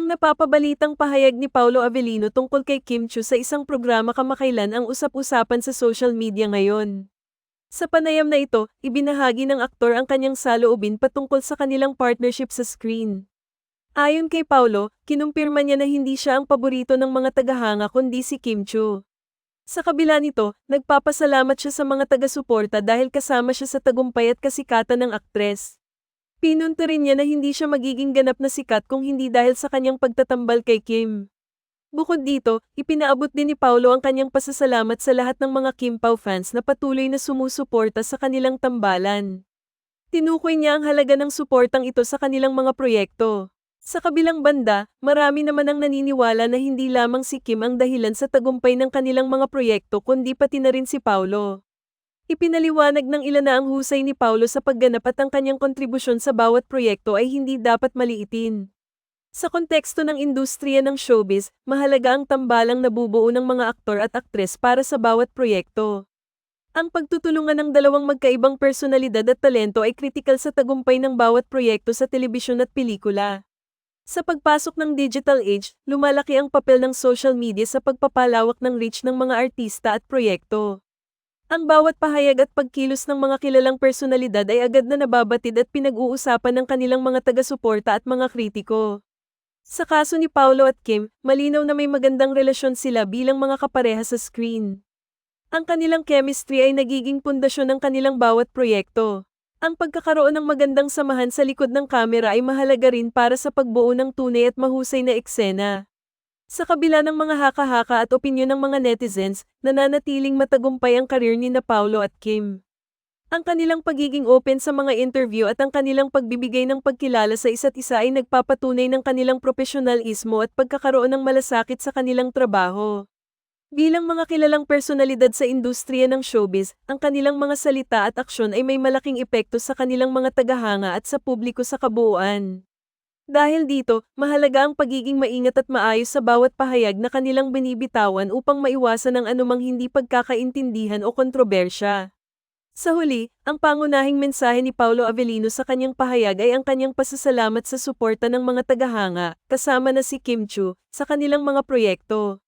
napapabalitang pahayag ni Paulo Avellino tungkol kay Kim Chu sa isang programa kamakailan ang usap-usapan sa social media ngayon. Sa panayam na ito, ibinahagi ng aktor ang kanyang saloobin patungkol sa kanilang partnership sa screen. Ayon kay Paulo, kinumpirma niya na hindi siya ang paborito ng mga tagahanga kundi si Kim Chu. Sa kabila nito, nagpapasalamat siya sa mga taga-suporta dahil kasama siya sa tagumpay at kasikatan ng aktres. Pinunto rin niya na hindi siya magiging ganap na sikat kung hindi dahil sa kanyang pagtatambal kay Kim. Bukod dito, ipinaabot din ni Paulo ang kanyang pasasalamat sa lahat ng mga Kim Pao fans na patuloy na sumusuporta sa kanilang tambalan. Tinukoy niya ang halaga ng suportang ito sa kanilang mga proyekto. Sa kabilang banda, marami naman ang naniniwala na hindi lamang si Kim ang dahilan sa tagumpay ng kanilang mga proyekto kundi pati na rin si Paulo. Ipinaliwanag ng ilan na ang husay ni Paulo sa pagganap at ang kanyang kontribusyon sa bawat proyekto ay hindi dapat maliitin. Sa konteksto ng industriya ng showbiz, mahalaga ang tambalang nabubuo ng mga aktor at aktres para sa bawat proyekto. Ang pagtutulungan ng dalawang magkaibang personalidad at talento ay kritikal sa tagumpay ng bawat proyekto sa telebisyon at pelikula. Sa pagpasok ng digital age, lumalaki ang papel ng social media sa pagpapalawak ng reach ng mga artista at proyekto. Ang bawat pahayag at pagkilos ng mga kilalang personalidad ay agad na nababatid at pinag-uusapan ng kanilang mga taga-suporta at mga kritiko. Sa kaso ni Paulo at Kim, malinaw na may magandang relasyon sila bilang mga kapareha sa screen. Ang kanilang chemistry ay nagiging pundasyon ng kanilang bawat proyekto. Ang pagkakaroon ng magandang samahan sa likod ng kamera ay mahalaga rin para sa pagbuo ng tunay at mahusay na eksena. Sa kabila ng mga haka-haka at opinyon ng mga netizens, nananatiling matagumpay ang karir ni na Paulo at Kim. Ang kanilang pagiging open sa mga interview at ang kanilang pagbibigay ng pagkilala sa isa't isa ay nagpapatunay ng kanilang profesionalismo at pagkakaroon ng malasakit sa kanilang trabaho. Bilang mga kilalang personalidad sa industriya ng showbiz, ang kanilang mga salita at aksyon ay may malaking epekto sa kanilang mga tagahanga at sa publiko sa kabuuan. Dahil dito, mahalaga ang pagiging maingat at maayos sa bawat pahayag na kanilang binibitawan upang maiwasan ang anumang hindi pagkakaintindihan o kontrobersya. Sa huli, ang pangunahing mensahe ni Paulo Avellino sa kanyang pahayag ay ang kanyang pasasalamat sa suporta ng mga tagahanga, kasama na si Kim Chu, sa kanilang mga proyekto.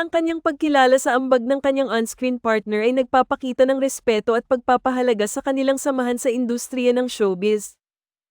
Ang kanyang pagkilala sa ambag ng kanyang on-screen partner ay nagpapakita ng respeto at pagpapahalaga sa kanilang samahan sa industriya ng showbiz.